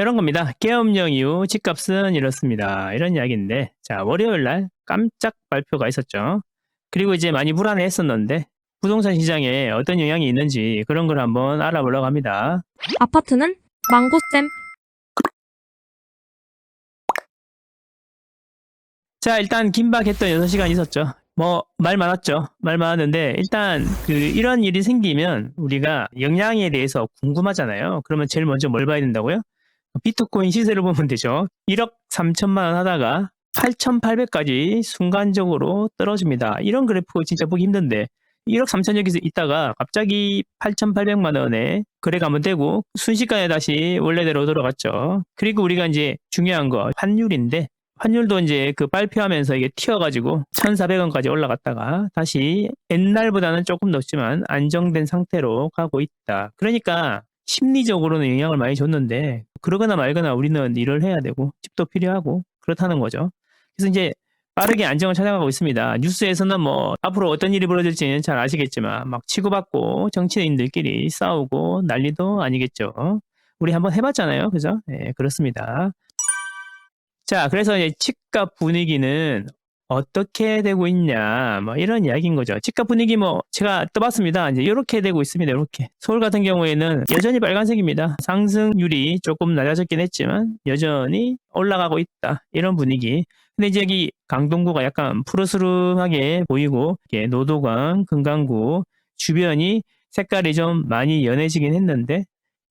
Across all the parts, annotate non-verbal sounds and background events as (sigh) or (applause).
이런 겁니다. 계엄령 이후 집값은 이렇습니다. 이런 이야기인데, 자, 월요일 날 깜짝 발표가 있었죠. 그리고 이제 많이 불안해 했었는데, 부동산 시장에 어떤 영향이 있는지 그런 걸 한번 알아보려고 합니다. 아파트는 망고쌤 자, 일단 긴박했던 6시간 있었죠. 뭐, 말 많았죠. 말 많았는데, 일단, 그, 이런 일이 생기면 우리가 영향에 대해서 궁금하잖아요. 그러면 제일 먼저 뭘 봐야 된다고요? 비트코인 시세를 보면 되죠. 1억 3천만 원 하다가 8,800까지 순간적으로 떨어집니다. 이런 그래프 진짜 보기 힘든데, 1억 3천 여기서 있다가 갑자기 8,800만 원에 거래가 한번 되고, 순식간에 다시 원래대로 돌아갔죠. 그리고 우리가 이제 중요한 거, 환율인데, 환율도 이제 그 발표하면서 이게 튀어가지고 1,400원까지 올라갔다가 다시 옛날보다는 조금 높지만 안정된 상태로 가고 있다. 그러니까 심리적으로는 영향을 많이 줬는데 그러거나 말거나 우리는 일을 해야 되고 집도 필요하고 그렇다는 거죠. 그래서 이제 빠르게 안정을 찾아가고 있습니다. 뉴스에서는 뭐 앞으로 어떤 일이 벌어질지는 잘 아시겠지만 막 치고받고 정치인들끼리 싸우고 난리도 아니겠죠. 우리 한번 해봤잖아요. 그죠? 네, 그렇습니다. 자, 그래서 이제 집값 분위기는 어떻게 되고 있냐, 뭐 이런 이야기인 거죠. 집값 분위기 뭐 제가 떠봤습니다. 이제 이렇게 되고 있습니다. 이렇게 서울 같은 경우에는 여전히 빨간색입니다. 상승률이 조금 낮아졌긴 했지만 여전히 올라가고 있다. 이런 분위기. 근데 이제 여기 강동구가 약간 푸르스름하게 보이고 노도강, 금강구 주변이 색깔이 좀 많이 연해지긴 했는데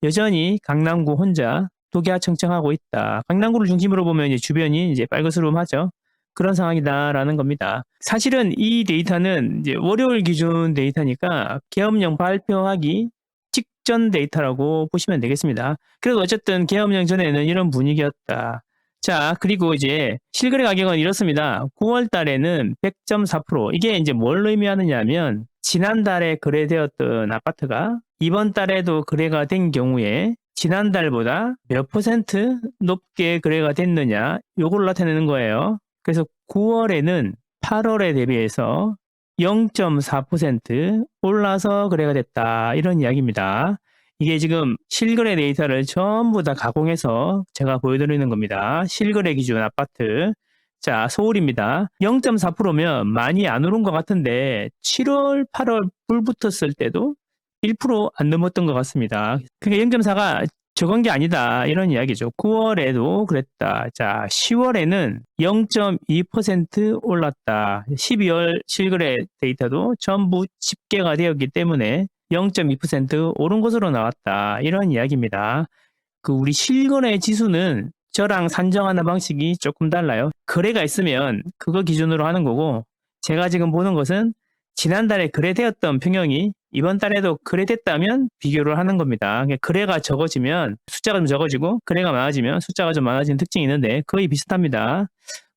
여전히 강남구 혼자 독야 청청하고 있다. 강남구를 중심으로 보면 이제 주변이 이제 빨그스름하죠. 그런 상황이다라는 겁니다. 사실은 이 데이터는 이제 월요일 기준 데이터니까 계엄령 발표하기 직전 데이터라고 보시면 되겠습니다. 그래도 어쨌든 계엄령 전에는 이런 분위기였다. 자, 그리고 이제 실거래 가격은 이렇습니다. 9월 달에는 100.4% 이게 이제 뭘 의미하느냐면 지난달에 거래되었던 아파트가 이번 달에도 거래가 된 경우에 지난달보다 몇 퍼센트 높게 거래가 됐느냐 요걸 나타내는 거예요. 그래서 9월에는 8월에 대비해서 0.4% 올라서 거래가 됐다 이런 이야기입니다. 이게 지금 실거래 데이터를 전부 다 가공해서 제가 보여드리는 겁니다. 실거래 기준 아파트. 자, 서울입니다. 0.4%면 많이 안 오른 것 같은데 7월, 8월 불 붙었을 때도 1%안 넘었던 것 같습니다. 그러니까 0.4가 적은 게 아니다. 이런 이야기죠. 9월에도 그랬다. 자, 10월에는 0.2% 올랐다. 12월 실거래 데이터도 전부 집계가 되었기 때문에 0.2% 오른 것으로 나왔다. 이런 이야기입니다. 그 우리 실거래 지수는 저랑 산정하는 방식이 조금 달라요. 거래가 있으면 그거 기준으로 하는 거고 제가 지금 보는 것은 지난달에 거래되었던 평형이 이번 달에도 거래됐다면 비교를 하는 겁니다. 그러니까 거래가 적어지면 숫자가 좀 적어지고 거래가 많아지면 숫자가 좀 많아지는 특징이 있는데 거의 비슷합니다.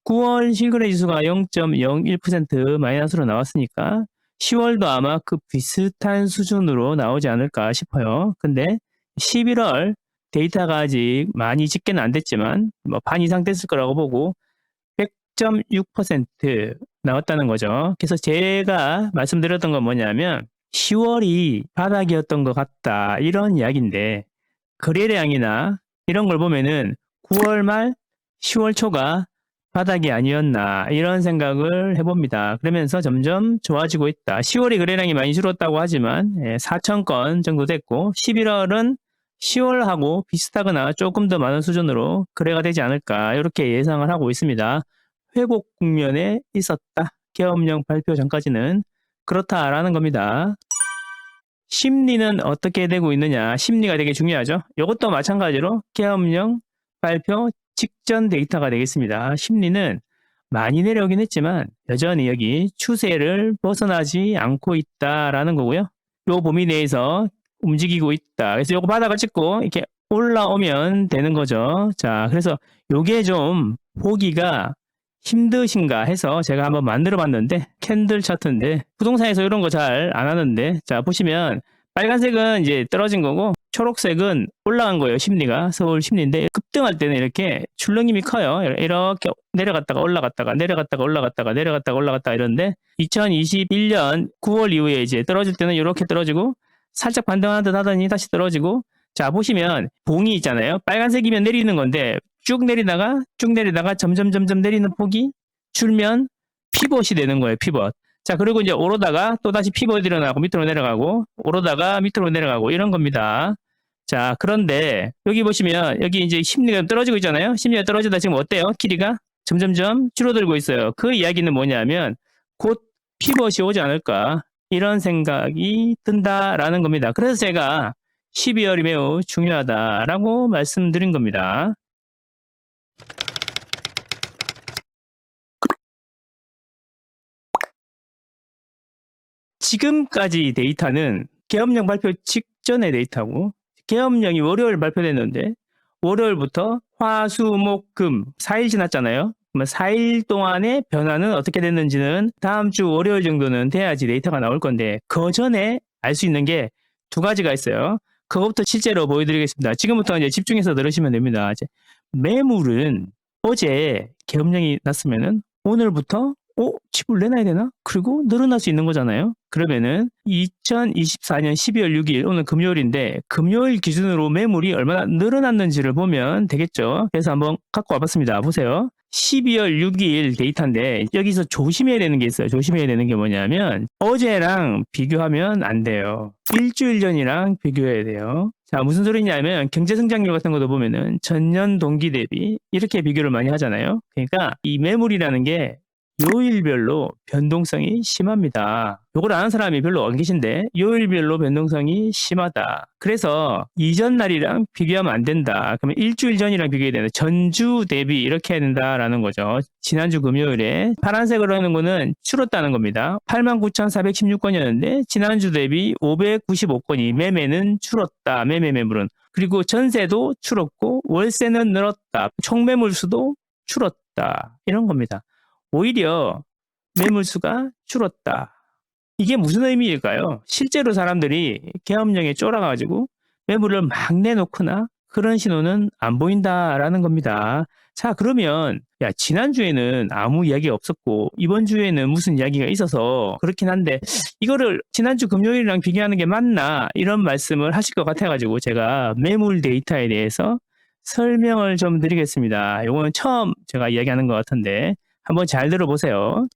9월 실거래 지수가 0.01% 마이너스로 나왔으니까 10월도 아마 그 비슷한 수준으로 나오지 않을까 싶어요. 근데 11월 데이터가 아직 많이 집계는 안 됐지만 뭐 반 이상 됐을 거라고 보고 100.6% 나왔다는 거죠. 그래서 제가 말씀드렸던 건 뭐냐면 10월이 바닥이었던 것 같다 이런 이야기인데 거래량이나 이런 걸 보면은 9월 말 10월 초가 바닥이 아니었나 이런 생각을 해봅니다. 그러면서 점점 좋아지고 있다. 10월이 거래량이 많이 줄었다고 하지만 4천 건 정도 됐고 11월은 10월하고 비슷하거나 조금 더 많은 수준으로 거래가 되지 않을까 이렇게 예상을 하고 있습니다. 회복 국면에 있었다. 계엄령 발표 전까지는 그렇다라는 겁니다. 심리는 어떻게 되고 있느냐? 심리가 되게 중요하죠. 이것도 마찬가지로 계엄령 발표 직전 데이터가 되겠습니다. 심리는 많이 내려오긴 했지만 여전히 여기 추세를 벗어나지 않고 있다라는 거고요. 요 범위 내에서 움직이고 있다. 그래서 요거 바닥을 찍고 이렇게 올라오면 되는 거죠. 자, 그래서 요게 좀 보기가 힘드신가 해서 제가 한번 만들어 봤는데 캔들 차트인데 부동산에서 이런 거 잘 안 하는데 자 보시면 빨간색은 이제 떨어진 거고 초록색은 올라간 거예요 심리가 서울 심리인데 급등할 때는 이렇게 출렁임이 커요 이렇게 내려갔다가 올라갔다가 내려갔다가 올라갔다가 내려갔다가 올라갔다가 이런데 2021년 9월 이후에 이제 떨어질 때는 이렇게 떨어지고 살짝 반등하는 듯 하더니 다시 떨어지고 자, 보시면 봉이 있잖아요. 빨간색이면 내리는 건데 쭉 내리다가 쭉 내리다가 점점 점점 내리는 폭이 줄면 피벗이 되는 거예요. 피벗. 자, 그리고 이제 오르다가 또 다시 피벗이 일어나고 밑으로 내려가고 오르다가 밑으로 내려가고 이런 겁니다. 자, 그런데 여기 보시면 여기 이제 심리가 떨어지고 있잖아요. 심리가 떨어지다 지금 어때요? 길이가 점점점 줄어들고 있어요. 그 이야기는 뭐냐면 곧 피벗이 오지 않을까 이런 생각이 든다라는 겁니다. 그래서 제가 12월이 매우 중요하다라고 말씀드린 겁니다. 지금까지 데이터는 계엄령 발표 직전의 데이터고 계엄령이 월요일 발표됐는데 월요일부터 화, 수, 목, 금 4일 지났잖아요. 그러면 4일 동안의 변화는 어떻게 됐는지는 다음 주 월요일 정도는 돼야지 데이터가 나올 건데 그 전에 알 수 있는 게 두 가지가 있어요. 그것부터 실제로 보여드리겠습니다. 지금부터 이제 집중해서 들으시면 됩니다. 이제 매물은 어제 계엄령이 났으면은 오늘부터 어? 집을 내놔야 되나? 그리고 늘어날 수 있는 거잖아요. 그러면은 2024년 12월 6일 오늘 금요일인데 금요일 기준으로 매물이 얼마나 늘어났는지를 보면 되겠죠. 그래서 한번 갖고 와봤습니다. 보세요. 12월 6일 데이터인데 여기서 조심해야 되는 게 있어요. 조심해야 되는 게 뭐냐면 어제랑 비교하면 안 돼요. 일주일 전이랑 비교해야 돼요. 자, 무슨 소리냐면 경제 성장률 같은 것도 보면은 전년 동기 대비 이렇게 비교를 많이 하잖아요. 그러니까 이 매물이라는 게 요일별로 변동성이 심합니다. 요걸 아는 사람이 별로 안 계신데 요일별로 변동성이 심하다. 그래서 이전 날이랑 비교하면 안 된다. 그러면 일주일 전이랑 비교해야 된다. 전주 대비 이렇게 해야 된다라는 거죠. 지난주 금요일에 파란색으로 하는 거는 줄었다는 겁니다. 89,416건이었는데 지난주 대비 595건이 매매는 줄었다. 매매 매물은. 그리고 전세도 줄었고 월세는 늘었다. 총 매물 수도 줄었다. 이런 겁니다. 오히려 매물수가 줄었다. 이게 무슨 의미일까요? 실제로 사람들이 계엄령에 쫄아가지고 매물을 막 내놓거나 그런 신호는 안 보인다라는 겁니다. 자, 그러면 야 지난주에는 아무 이야기 없었고 이번 주에는 무슨 이야기가 있어서 그렇긴 한데 이거를 지난주 금요일이랑 비교하는 게 맞나 이런 말씀을 하실 것 같아가지고 제가 매물 데이터에 대해서 설명을 좀 드리겠습니다. 이거는 처음 제가 이야기하는 것 같은데 한번 잘 들어보세요.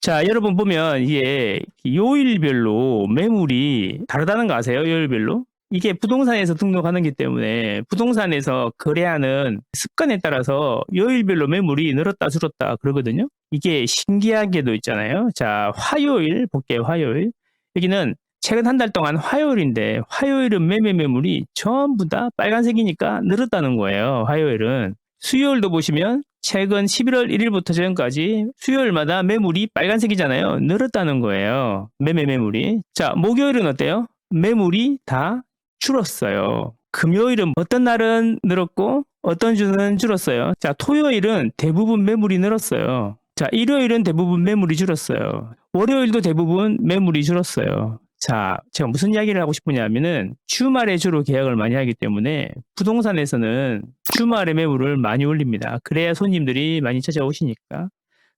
자, 여러분 보면 이게 요일별로 매물이 다르다는 거 아세요? 요일별로? 이게 부동산에서 등록하는 기 때문에 부동산에서 거래하는 습관에 따라서 요일별로 매물이 늘었다 줄었다 그러거든요. 이게 신기하게도 있잖아요. 자, 화요일 볼게요. 화요일. 여기는 최근 한 달 동안 화요일인데 화요일은 매매 매물이 전부 다 빨간색이니까 늘었다는 거예요. 화요일은. 수요일도 보시면 최근 11월 1일부터 지금까지 수요일마다 매물이 빨간색이잖아요. 늘었다는 거예요. 매매 매물이. 자, 목요일은 어때요? 매물이 다 줄었어요. 금요일은 어떤 날은 늘었고 어떤 주는 줄었어요. 자, 토요일은 대부분 매물이 늘었어요. 자, 일요일은 대부분 매물이 줄었어요. 월요일도 대부분 매물이 줄었어요. 자, 제가 무슨 이야기를 하고 싶으냐면은 주말에 주로 계약을 많이 하기 때문에 부동산에서는 주말에 매물을 많이 올립니다. 그래야 손님들이 많이 찾아오시니까.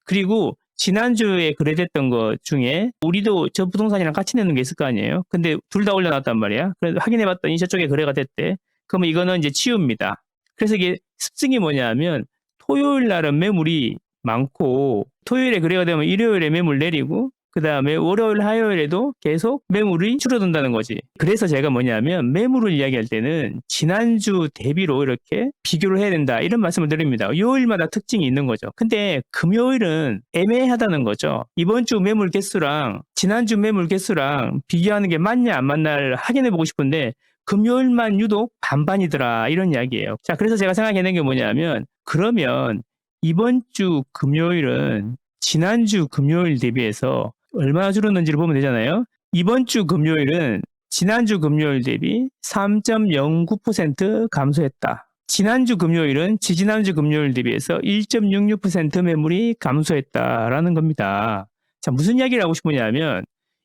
그리고 지난주에 거래됐던 것 중에 우리도 저 부동산이랑 같이 내는 게 있을 거 아니에요? 근데 둘 다 올려놨단 말이야. 그래서 확인해 봤더니 저쪽에 거래가 됐대. 그러면 이거는 이제 치웁니다. 그래서 이게 습증이 뭐냐면 토요일 날은 매물이 많고 토요일에 거래가 되면 일요일에 매물 내리고 그 다음에 월요일, 화요일에도 계속 매물이 줄어든다는 거지. 그래서 제가 뭐냐면 매물을 이야기할 때는 지난주 대비로 이렇게 비교를 해야 된다. 이런 말씀을 드립니다. 요일마다 특징이 있는 거죠. 근데 금요일은 애매하다는 거죠. 이번 주 매물 개수랑 지난주 매물 개수랑 비교하는 게 맞냐 안 맞냐를 확인해 보고 싶은데 금요일만 유독 반반이더라. 이런 이야기예요. 자, 그래서 제가 생각해낸 게 뭐냐면 그러면 이번 주 금요일은 지난주 금요일 대비해서 얼마나 줄었는지를 보면 되잖아요. 이번 주 금요일은 지난주 금요일 대비 3.09% 감소했다. 지난주 금요일은 지지난주 금요일 대비해서 1.66% 매물이 감소했다라는 겁니다. 자, 무슨 이야기를 하고 싶으냐면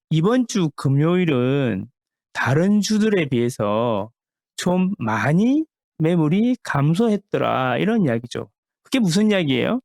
이번 주 금요일은 다른 주들에 비해서 좀 많이 매물이 감소했더라 이런 이야기죠. 그게 무슨 이야기예요?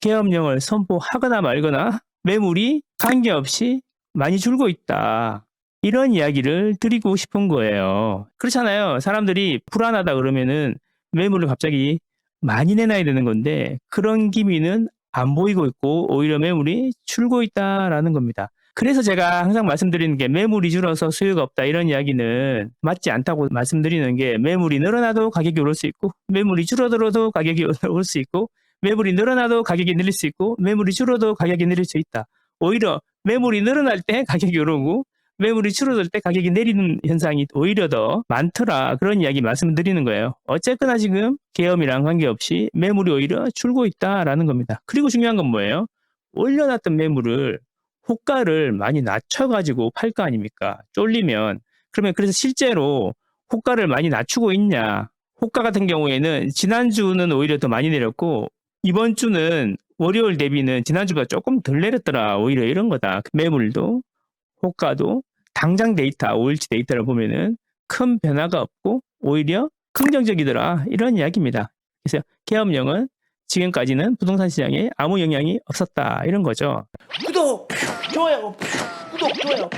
계엄령을 선포하거나 말거나 매물이 관계없이 많이 줄고 있다. 이런 이야기를 드리고 싶은 거예요. 그렇잖아요. 사람들이 불안하다 그러면은 매물을 갑자기 많이 내놔야 되는 건데 그런 기미는 안 보이고 있고 오히려 매물이 줄고 있다라는 겁니다. 그래서 제가 항상 말씀드리는 게 매물이 줄어서 수요가 없다 이런 이야기는 맞지 않다고 말씀드리는 게 매물이 늘어나도 가격이 오를 수 있고 매물이 줄어들어도 가격이 (laughs) 오를 수 있고 매물이 늘어나도 가격이 늘릴 수 있고 매물이 줄어도 가격이 내릴 수 있다. 오히려 매물이 늘어날 때 가격이 오르고 매물이 줄어들 때 가격이 내리는 현상이 오히려 더 많더라. 그런 이야기 말씀드리는 거예요. 어쨌거나 지금 계엄이랑 관계없이 매물이 오히려 줄고 있다라는 겁니다. 그리고 중요한 건 뭐예요? 올려놨던 매물을 호가를 많이 낮춰가지고 팔 거 아닙니까? 쫄리면. 그러면 그래서 실제로 호가를 많이 낮추고 있냐? 호가 같은 경우에는 지난주는 오히려 더 많이 내렸고 이번 주는 월요일 대비는 지난주보다 조금 덜 내렸더라. 오히려 이런 거다. 매물도 호가도 당장 데이터, 5일치 데이터를 보면은 큰 변화가 없고 오히려 긍정적이더라. 이런 이야기입니다. 그래서 계엄령은 지금까지는 부동산 시장에 아무 영향이 없었다. 이런 거죠. 구독, 좋아요, 구독, 좋아요.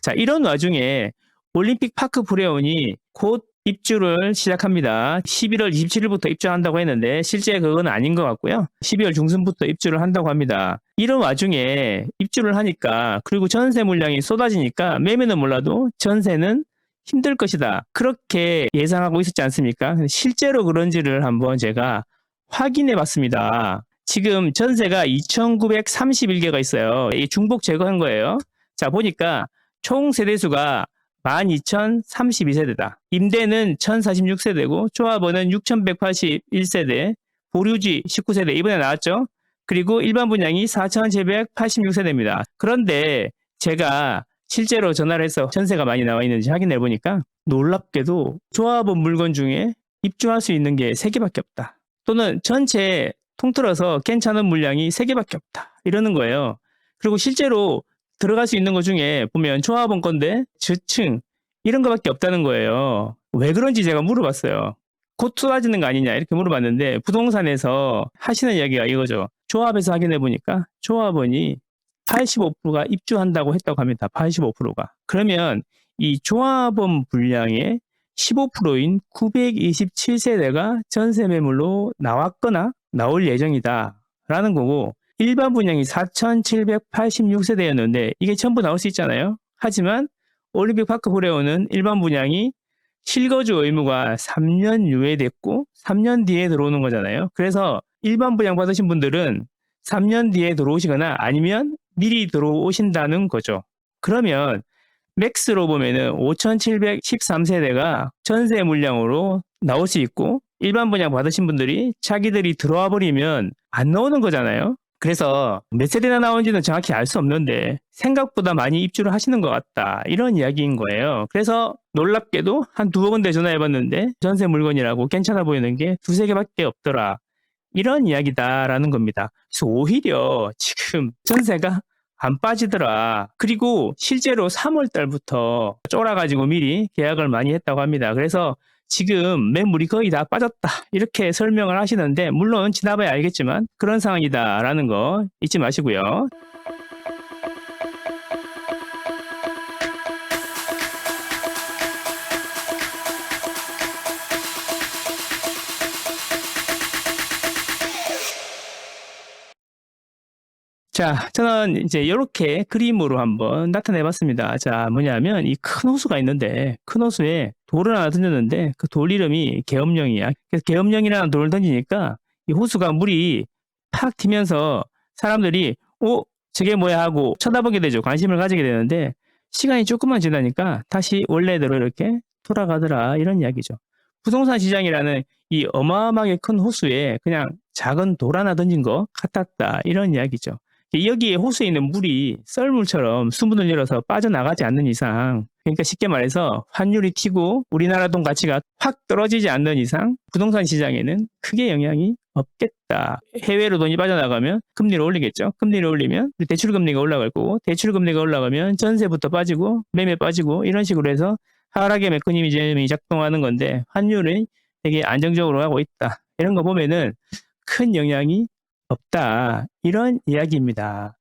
자, 이런 와중에 올림픽 파크 브레온이 곧 입주를 시작합니다. 11월 27일부터 입주한다고 했는데 실제 그건 아닌 것 같고요. 12월 중순부터 입주를 한다고 합니다. 이런 와중에 입주를 하니까 그리고 전세 물량이 쏟아지니까 매매는 몰라도 전세는 힘들 것이다. 그렇게 예상하고 있었지 않습니까? 실제로 그런지를 한번 제가 확인해 봤습니다. 지금 전세가 2,931개가 있어요. 이 중복 제거한 거예요. 자, 보니까 총 세대수가 12,032세대다. 임대는 1,046세대고 조합원은 6,181세대, 보류지 19세대 이번에 나왔죠. 그리고 일반 분양이 4,786세대입니다. 그런데 제가 실제로 전화를 해서 전세가 많이 나와 있는지 확인해 보니까 놀랍게도 조합원 물건 중에 입주할 수 있는 게 3개밖에 없다. 또는 전체 통틀어서 괜찮은 물량이 3개밖에 없다. 이러는 거예요. 그리고 실제로 들어갈 수 있는 것 중에 보면 조합원 건데 저층 이런 거밖에 없다는 거예요. 왜 그런지 제가 물어봤어요. 곧 쏟아지는 거 아니냐 이렇게 물어봤는데 부동산에서 하시는 이야기가 이거죠. 조합에서 확인해 보니까 조합원이 85%가 입주한다고 했다고 합니다. 85%가. 그러면 이 조합원 분량의 15%인 927세대가 전세 매물로 나왔거나 나올 예정이다. 라는 거고 일반 분양이 4,786세대였는데 이게 전부 나올 수 있잖아요. 하지만 올림픽 파크 브레오는 일반 분양이 실거주 의무가 3년 유예됐고 3년 뒤에 들어오는 거잖아요. 그래서 일반 분양 받으신 분들은 3년 뒤에 들어오시거나 아니면 미리 들어오신다는 거죠. 그러면 맥스로 보면은 5,713세대가 전세 물량으로 나올 수 있고 일반 분양 받으신 분들이 자기들이 들어와 버리면 안 나오는 거잖아요. 그래서 몇 세대나 나오는지는 정확히 알 수 없는데 생각보다 많이 입주를 하시는 것 같다. 이런 이야기인 거예요. 그래서 놀랍게도 한 두어 군데 전화해봤는데 전세 물건이라고 괜찮아 보이는 게 두세 개밖에 없더라. 이런 이야기다라는 겁니다. 그래서 오히려 지금 전세가 안 빠지더라. 그리고 실제로 3월 달부터 쫄아가지고 미리 계약을 많이 했다고 합니다. 그래서 지금 매물이 거의 다 빠졌다. 이렇게 설명을 하시는데, 물론 지나봐야 알겠지만 그런 상황이다라는 거 잊지 마시고요. 자, 저는 이제 이렇게 그림으로 한번 나타내 봤습니다. 자, 뭐냐면 이 큰 호수가 있는데 큰 호수에 돌을 하나 던졌는데 그 돌 이름이 계엄령이야. 그래서 계엄령이라는 돌을 던지니까 이 호수가 물이 팍 튀면서 사람들이 어, 저게 뭐야 하고 쳐다보게 되죠. 관심을 가지게 되는데 시간이 조금만 지나니까 다시 원래대로 이렇게 돌아가더라 이런 이야기죠. 부동산 시장이라는 이 어마어마하게 큰 호수에 그냥 작은 돌 하나 던진 것 같았다 이런 이야기죠. 여기에 호수에 있는 물이 썰물처럼 수문을 열어서 빠져나가지 않는 이상 그러니까 쉽게 말해서 환율이 튀고 우리나라 돈 가치가 확 떨어지지 않는 이상 부동산 시장에는 크게 영향이 없겠다. 해외로 돈이 빠져나가면 금리를 올리겠죠. 금리를 올리면 대출 금리가 올라갈 거고 대출 금리가 올라가면 전세부터 빠지고 매매 빠지고 이런 식으로 해서 하락의 메커니즘이 작동하는 건데 환율이 되게 안정적으로 하고 있다. 이런 거 보면은 큰 영향이 없다. 이런 이야기입니다.